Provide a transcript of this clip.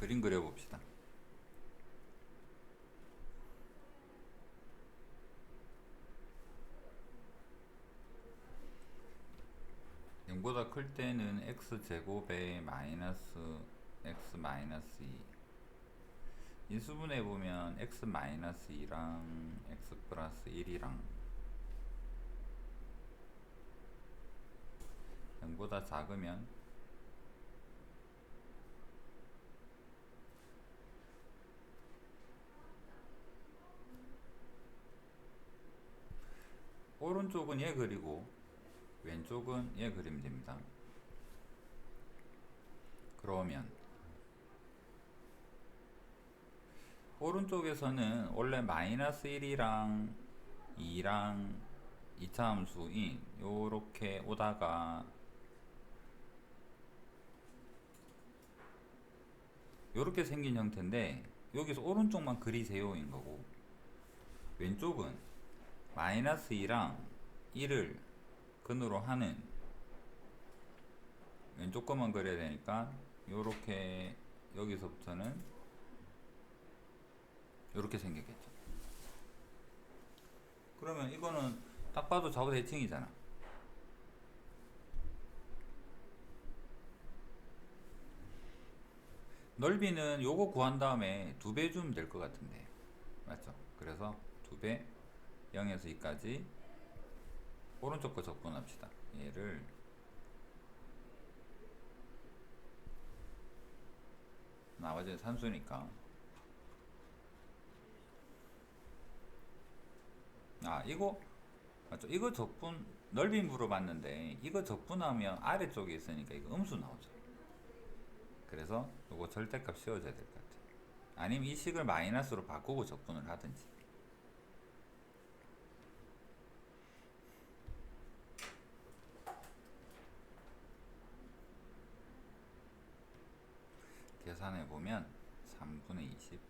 그림 그려봅시다. 영보다 클 때는 x 제곱에 마이너스 x 마이너스 2 인수분해 보면 x 마이너스 2랑 x 플러스 1이랑 0보다 작으면 오른쪽은 얘 그리고 왼쪽은 얘 그리면 됩니다. 그러면 오른쪽에서는 원래 마이너스 1이랑 2랑 2차 함수인 요렇게 오다가 요렇게 생긴 형태인데 여기서 오른쪽만 그리세요인 거고 왼쪽은 마이너스 2랑 1을 근으로 하는 왼쪽 것만 그려야 되니까 요렇게 여기서부터는 요렇게 생겼겠죠. 그러면 이거는 딱 봐도 좌우 대칭이잖아. 넓이는 요거 구한 다음에 두 배 주면 될 것 같은데. 맞죠? 그래서 두배 0에서 2까지 오른쪽 거 적분합시다. 얘를 나머지는 산수니까. 아 이거 맞죠? 이거 적분 넓이 물어봤는데 이거 적분하면 아래쪽에 있으니까 이거 음수 나오죠. 그래서 이거 절대값 씌워줘야 될 것 같아요. 아니면 이 식을 마이너스로 바꾸고 적분을 하든지 계산해 보면 3분의 20